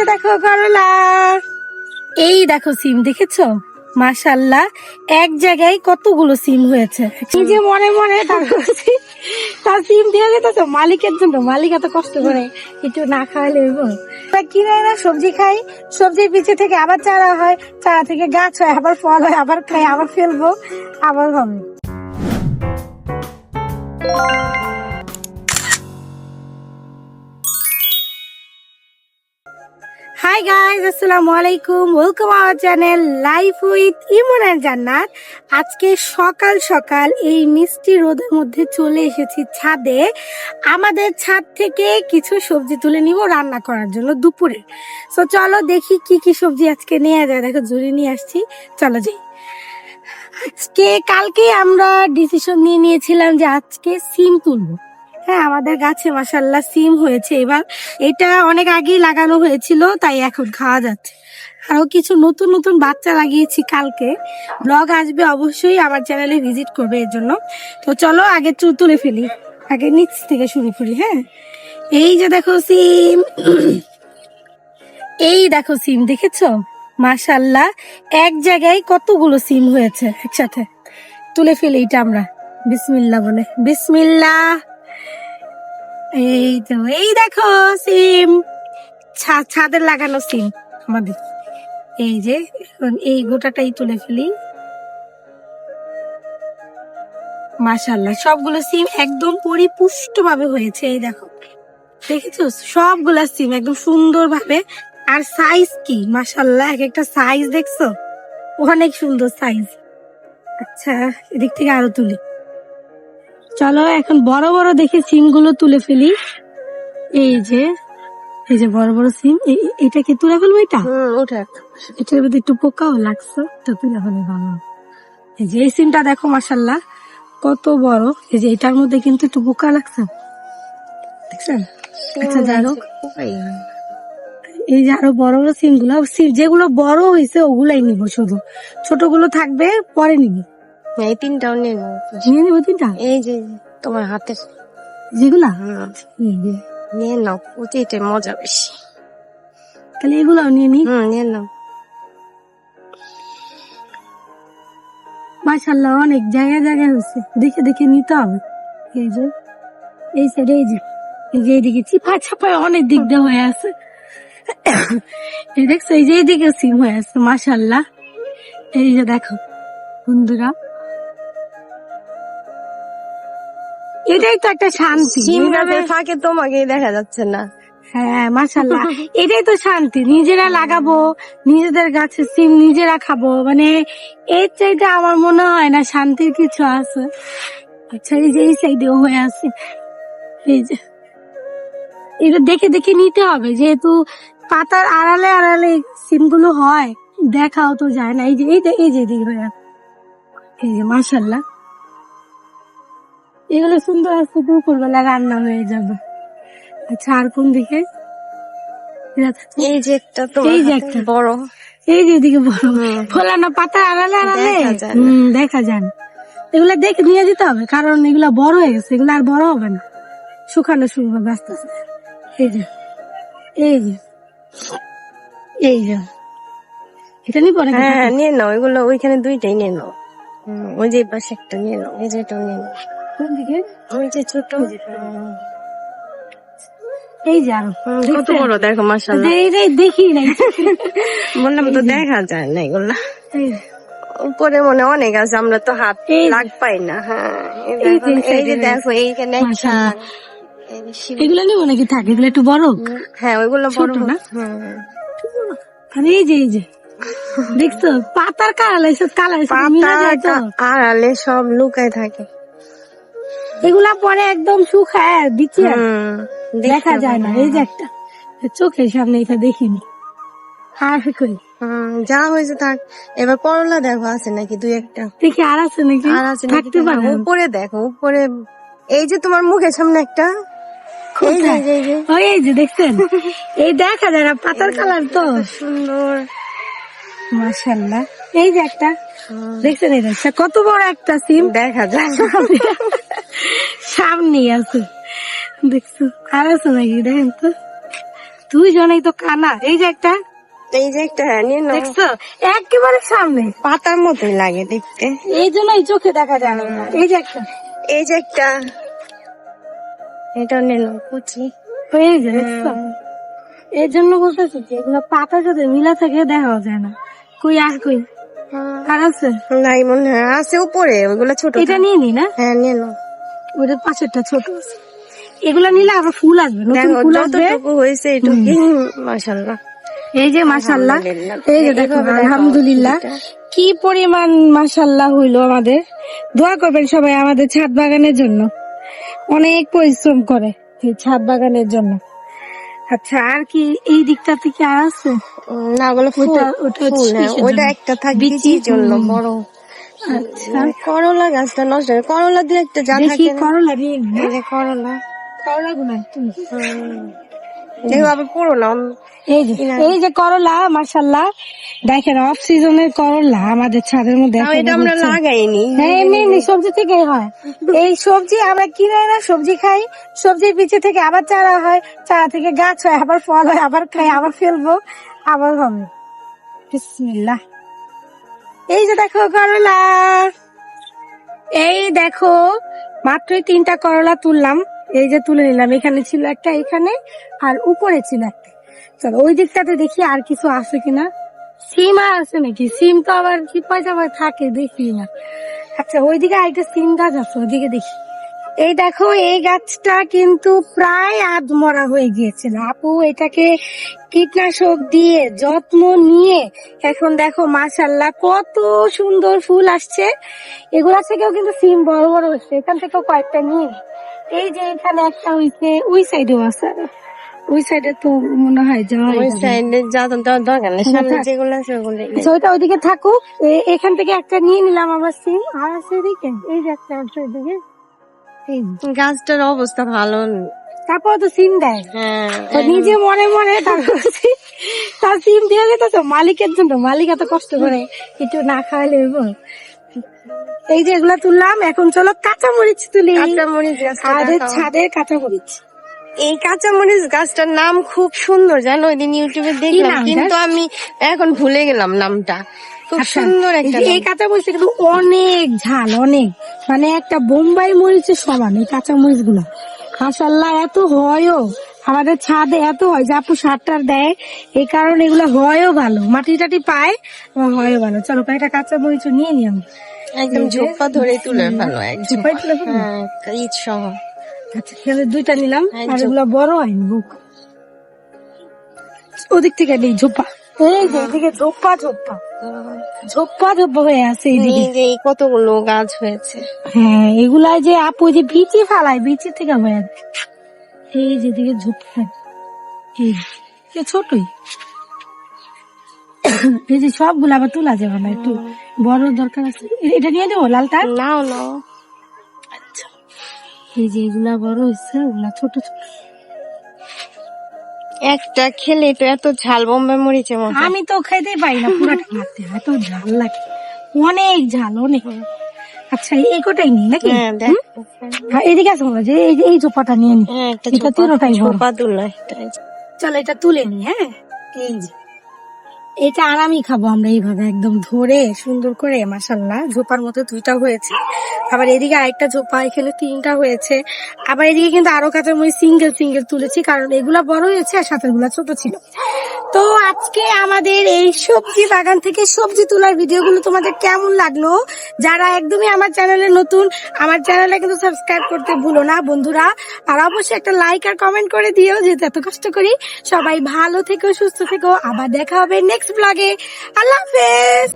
যে দেখো করলা। এই দেখো সিম, দেখেছ? মাশাল্লাহ এক জায়গায় কতগুলো সিম হয়েছে। নিজে মনে মনে তার সিম দিয়ে যেতেছে মালিকের জন্য, মালিক এত কষ্ট করে একটু না খাওয়ালে কিনে না সবজি খাই, সবজির পিছে থেকে আবার চারা হয়, চারা থেকে গাছ হয়, আবার ফল হয়, আবার খাই, আবার ফেলব, আবার হবে। হাই গাইজ আসসালামু আলাইকুম welcome our channel life with Emon and Jannat আজকে সকাল সকাল এই মিষ্টি রোদের মধ্যে চলে এসেছি ছাদে। আমাদের ছাদ থেকে কিছু সবজি তুলে নিব রান্না করার জন্য দুপুরে। সো চলো দেখি কি কি সবজি আজকে নেওয়া যায়। দেখো, ঝুড়ি নিয়ে আসছি। চলো যাই। আজকে কালকে আমরা ডিসিশন নিয়ে নিয়েছিলাম যে আজকে সিম তুলবো। হ্যাঁ আমাদের গাছে মাসাল্লাহ সিম হয়েছে। এবার এটা অনেক আগেই লাগানো হয়েছিল, তাই এখন খাওয়া যাচ্ছে। আরও কিছু নতুন নতুন বাচ্চা লাগিয়েছি কালকে। ব্লগ আসবে অবশ্যই, আমার চ্যানেলে ভিজিট করবে এর জন্য। তো চলো, আগে চু তুলে ফেলি। আগে নিচ থেকে শুরু করি হ্যাঁ। এই যে দেখো সিম। এই দেখো সিম, দেখেছ? মাশাল্লাহ এক জায়গায় কতগুলো সিম হয়েছে একসাথে। তুলে ফেলি এটা আমরা। বিসমিল্লা বলে। বিসমিল্লা এই তো, এই দেখো সিম। ছাদের লাগানো সিম আমাদের। এই যে এই গোটাটাই তুলে ফেলি। মাশাল্লাহ সবগুলো সিম একদম পরিপুষ্ট ভাবে হয়েছে, এই দেখো। দেখেছ? সবগুলা সিম একদম সুন্দর ভাবে আর সাইজ কি? মাশাল্লাহ এক একটা সাইজ দেখছ? অনেক সুন্দর সাইজ আচ্ছা এদিক থেকে আরও তুলি। চলো এখন বড় বড় দেখে সিমগুলো তুলে ফেলি। এই যে এই যে বড় বড় সিম এটা কি তুলে ফেলব এটা? ওঠে এটার মধ্যে একটু পোকাও লাগছে তো তুলে ফেলে ভালো। এই যে এই সিমটা দেখো মাসাল্লাহ কত বড়। এই যে এটার মধ্যে কিন্তু একটু পোকা লাগছে। দেখছেন? আচ্ছা যাই হোক। এই যে আরও বড় বড় সিমগুলো সিম যেগুলো বড় হয়েছে ওগুলাই নিব শুধু। ছোটগুলো থাকবে পরে নিব। এই তিনটাও নিয়ে নাও নিয়ে নিবো তিনটা এই যে তোমার হাতে। যেগুলা? নিয়ে নাও ওতে মজা বেশি। তাহলে এগুলাও নিয়ে নি? নিয়ে নাও। মাশাল্লাহ অনেক জায়গায় জায়গায় হয়েছে দেখে দেখে নিতে হবে। এই যে এই সাইডে এই যে এই যে এইদিকে চিপা ছাপায় অনেক দিক দিয়ে হয়ে আছে। এই দেখছ এই যে এইদিকে সিম হয়ে আছে মাশাল্লাহ এই যে দেখো বন্ধুরা। এটাই তো একটা শান্তি। সিম এইভাবে- গাছের ফাঁকে তোমাকেই দেখা যাচ্ছে না। হ্যাঁ মাশাল্লাহ এটাই তো শান্তি। নিজেরা লাগাবো নিজেদের গাছে সিম নিজেরা খাব। মানে এর চাইতে আমার মনে হয় না শান্তির কিছু আছে। আচ্ছা এই যে এই সাইডেও হয়ে আছে। এই যে। এটা দেখে দেখে নিতে হবে যেহেতু পাতার আড়ালে আড়ালে সিমগুলো হয় দেখাও তো যায় না। এই যে এই যে এই যে। এই যে মাশাল্লাহ এগুলো সুন্দর আছে দুপুরবেলা রান্না হয়ে যাবে। আচ্ছা আর কোন দিকে? এই যে একটা তোমার এই যে একটা। বড়। এই যে এদিকে বড়। ফোলানো পাতা আড়ালে আড়ালে। দেখা যায়। না। দেখা যায়। না এগুলা দেখে নিয়ে যেতে হবে কারণ এগুলা বড় হয়ে গেছে এগুলা আর বড় হবে না। শুকানো শুরু হবে আস্তে আস্তে। এই যে এই যে এই যে। এটা নিয়ে পরে হ্যাঁ নিয়ে নাও এগুলো ওইখানে দুইটাই নিয়ে নাও। ওই যে পাশে একটা নিয়ে নাও। এই যে এটাও নিয়ে নাও। কোন দিকে? ওই যে ছোট। এই যে আরও। কত বড় দেখো দেখি নাই। বললাম তো দেখা যায় না এগুলা। উপরে মনে অনেক আছে আমরা তো হাত লাগ পাই না হ্যাঁ। এই যে দেখো এইখানে এগুলো নাকি থাকে এগুলো একটু বড় হ্যাঁ ওইগুলো বড় না? আর এই যে এই যে। দেখছ? পাতার কালার এসব কালার পাতা আড়ালে সব লুকায় থাকে। এগুলা পরে একদম শুকায় দিচ্ছি দেখা যায় না এই যে একটা। চোখের সামনে এটা দেখিনি। আর কই যা হয়েছে থাক। এবার করলা দেখো আছে নাকি দুই একটা? দেখি আর আছে নাকি? আর আছে থাকতে পারে। হ্যাঁ, উপরে দেখো উপরে। এই যে তোমার মুখের সামনে একটা। এই যে, দেখছেন? এই দেখা যায় না পাতার কালার তো। সুন্দর। মাশাল্লাহ এই যে একটা। দেখছেন এই দেখছেন কত বড় একটা সিম। দেখা যায় সামনে আছে। দেখছ আর আছে নাকি? দেখেন তো। দুইজনেই তো কানা। এই যে একটা। এই যে একটা হ্যাঁ নিয়ে নাও। দেখছ? একেবারে সামনে। পাতার মতোই লাগে দেখতে। এই জন্যই চোখে দেখা যায় না। এই যে একটা। এই যে একটা। এটা নিয়ে নাও কুচি। এই যে দেখছ? এই জন্য বলতেছি যে এগুলো পাতা যদি মিলা থাকে দেখা যায় না। কই আর কই? আর আছে? নাই মনে হয় আছে উপরে ওইগুলো ছোট এটা নিয়ে নি না? হ্যাঁ নিয়ে নাও। ওটার পাশেরটা ছোট আছে। এগুলা নিলে আবার ফুল আসবে নতুন ফুল আসবে। হয়েছে এটুকুই মাশাল্লাহ এই যে আলহামদুলিল্লাহ। এই যে দেখো আলহামদুলিল্লাহ। কি পরিমাণ মাশাল্লাহ হইল আমাদের। দোয়া করবেন সবাই আমাদের ছাদ বাগানের জন্য। অনেক পরিশ্রম করে এই ছাদ বাগানের জন্য। আচ্ছা আর কি এই দিকটা থেকে আর আছে? না ওগুলো ফুল ওটা- ওটা হ্যাঁ একটা থাকবে জন্য? বড় আচ্ছা। করলা গাছটা নষ্ট হয়। করলা দিয়ে একটা যা থাকে করলা নিয়ে নি। এই যে করলা। করলা গুলো পুরো না এই যে এই যে করলা মাশাল্লাহ দেখেন অফ সিজনের করলা আমাদের ছাদের মধ্যে এটা আমরা লাগাইনি। হ্যাঁ এমনি এমনি সবজি থেকেই হয়। এই সবজি আমরা কিনে না সবজি খাই। সবজির পিছে থেকে আবার চারা হয় চারা থেকে গাছ হয় আবার ফল হয় আবার খাই আবার ফেলব আবার হবে। বিসমিল্লাহ। এই যে দেখো করলা। এই দেখো, মাত্রই তিনটা করলা তুললাম। এই যে তুলে নিলাম, এখানে ছিল একটা, এখানে, আর উপরে ছিল একটা। চলো, ওই দিকটাতে দেখি আর কিছু আছে কিনা। সিম আছে নাকি? সিম তো আবার কি পয়সা থাকে, দেখি না। আচ্ছা ওইদিকে আরেকটা সিম গাছ আছে ওইদিকে দেখি। এই দেখো এই গাছটা কিন্তু প্রায় আধ মরা হয়ে গিয়েছিল। আপু এটাকে কীটনাশক দিয়ে যত্ন নিয়ে এখন দেখো মাশাল্লাহ কত সুন্দর ফুল আসছে। এগুলা থেকেও কিন্তু সিম বড় বড় হচ্ছে এখান থেকেও কয়েকটা নিয়ে। এই যে এখানে একটা হইছে ওই সাইডেও আছে। ওই সাইডে তো মনে হয় যাওয়া ওই সাইডে যা তো দরকার নেই। সামনে যেগুলো আছে ওগুলো আচ্ছা ওইটা ওইদিকে থাকুক। এখান থেকে একটা নিয়ে নিলাম আবার সিম। আর আছে এদিকে এই যে একটা যে। গাছটার অবস্থা ভালো তারপর তো সিম দেয়। হ্যাঁ তো নিজে মনে মনে তারপর তার সিম দিয়ে যেত তো মালিকের জন্য মালিক এত কষ্ট করে একটু না খাওয়ালে। এই যে এগুলা তুললাম এখন চলো কাঁচা মরিচ তুলি। কাঁচামরিচ। ছাদের কাঁচা মরিচ এই কাঁচামরিচ গাছটার নাম খুব সুন্দর জানো? ওই দিন ইউটিউবে দেখলাম কিন্তু আমি এখন ভুলে গেলাম নামটা। খুব সুন্দর আচ্ছা, এই একটা এই কাঁচা মরিচ কিন্তু অনেক ঝাল অনেক। মানে একটা বোম্বাই মরিচের সমান এই কাঁচা মরিচগুলো মাসাল্লাহ এত হয়ও। আমাদের ছাদে এত হয় যে আপু সার টার দেয় এই কারণে এগুলো হয়ও ভালো। মাটি টাটি পায় হয়ও ভালো। চলো কয়েকটা কাঁচা মরিচ নিয়ে নি আমি। একদম ঝোপা ধরে তুলে ভালো ঝোপায় তুলে? হ্যাঁ সহ আচ্ছা দুইটা নিলাম আর এগুলো বড় হয়নি বুক ওদিক থেকে নেই ঝোপা। এই যে এদিকে ঝোপা ঝোপা ঝোপা ঝোপা হয়ে আছে এই কতগুলো গাছ হয়েছে। হ্যাঁ এগুলা যে আপু যে বিচি ফালায় বিচি থেকে হয়ে। এই যে এই যে ছোটই। এই যে সবগুলো আবার তোলা যাবে না একটু বড় দরকার আছে। এটা নিয়ে দেবো লালটা? নাও নাও। আচ্ছা। এই যে এগুলা বড় হচ্ছে ওগুলা ছোট ছোট। একটা খেলে তো এত ঝাল বোম্বে মরিচের মতো আমি তো খেতে পাই না পুরাটা খেতে এত ঝাল লাগে। অনেক ঝাল অনেক। আচ্ছা এই কোটাই নি নাকি? হ্যাঁ দেখ। হ্যাঁ, এদিকে আসো যে এই এই চোপাটা নিয়ে নি। হ্যাঁ এটা তিনোটাই বড়। ছোপা তুলো একটা চলো এটা তুলে নি হ্যাঁ? এই যে। এটা আরামই খাব আমরা এইভাবে একদম ধরে সুন্দর করে মাসাল্লাহ ঝোপার মতো দুইটা হয়েছে। আবার এদিকে আরেকটা ঝোপা, এখানে তিনটা হয়েছে। আবার এদিকে কিন্তু আরও কাঁচামরিচ সিঙ্গেল সিঙ্গেল তুলেছি, কারণ এগুলা বড় হয়েছে আর সাথে ছোট ছিল। তো আজকে আমাদের এই সবজি বাগান থেকে সবজি তোলার ভিডিওগুলো তোমাদের কেমন লাগল? যারা একদমই আমার চ্যানেলে নতুন, আমার চ্যানেলে কিন্তু সাবস্ক্রাইব করতে ভুলো না বন্ধুরা। আর অবশ্যই একটা লাইক আর কমেন্ট করে দিও, যেহেতু এত কষ্ট করি। সবাই ভালো থেকো, সুস্থ থেকো। আবার দেখা হবে নেক্সট ব্লগে আল্লাহ হাফেজ!